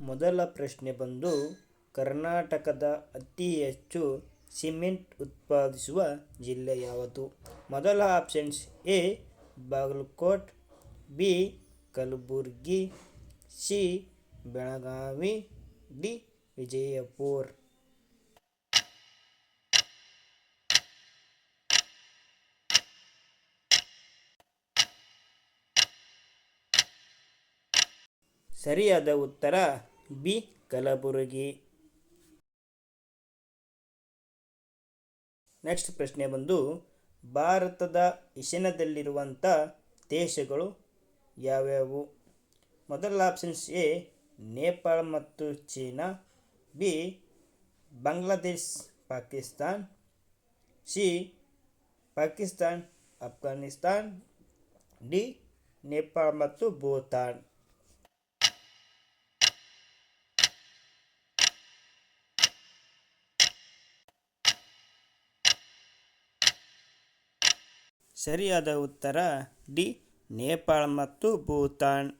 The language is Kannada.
ಮೊದಲ ಪ್ರಶ್ನೆ ಬಂದು, ಕರ್ನಾಟಕದ ಅತಿ ಹೆಚ್ಚು ಸಿಮೆಂಟ್ ಉತ್ಪಾದಿಸುವ ಜಿಲ್ಲೆ ಯಾವುದು? ಮೊದಲ options A, Bagalkot, B, Kalaburagi, C, Belagavi, D, Vijayapura. ಸರಿಯಾದ ಉತ್ತರ ಬಿ ಕಲಬುರಗಿ. ನೆಕ್ಸ್ಟ್ ಪ್ರಶ್ನೆ ಬಂದು, ಭಾರತದ ಈಶಾನ್ಯದಲ್ಲಿರುವಂಥ ದೇಶಗಳು ಯಾವ್ಯಾವು? ಮೊದಲ ಆಪ್ಷನ್ಸ್ ಎ, ನೇಪಾಳ ಮತ್ತು China. B, Bangladesh, Pakistan. C, Pakistan Afghanistan D, Nepal ಮತ್ತು ಭೂತಾನ್. ಸರಿಯಾದ ಉತ್ತರ ಡಿ ನೇಪಾಳ ಮತ್ತು ಭೂತಾನ್.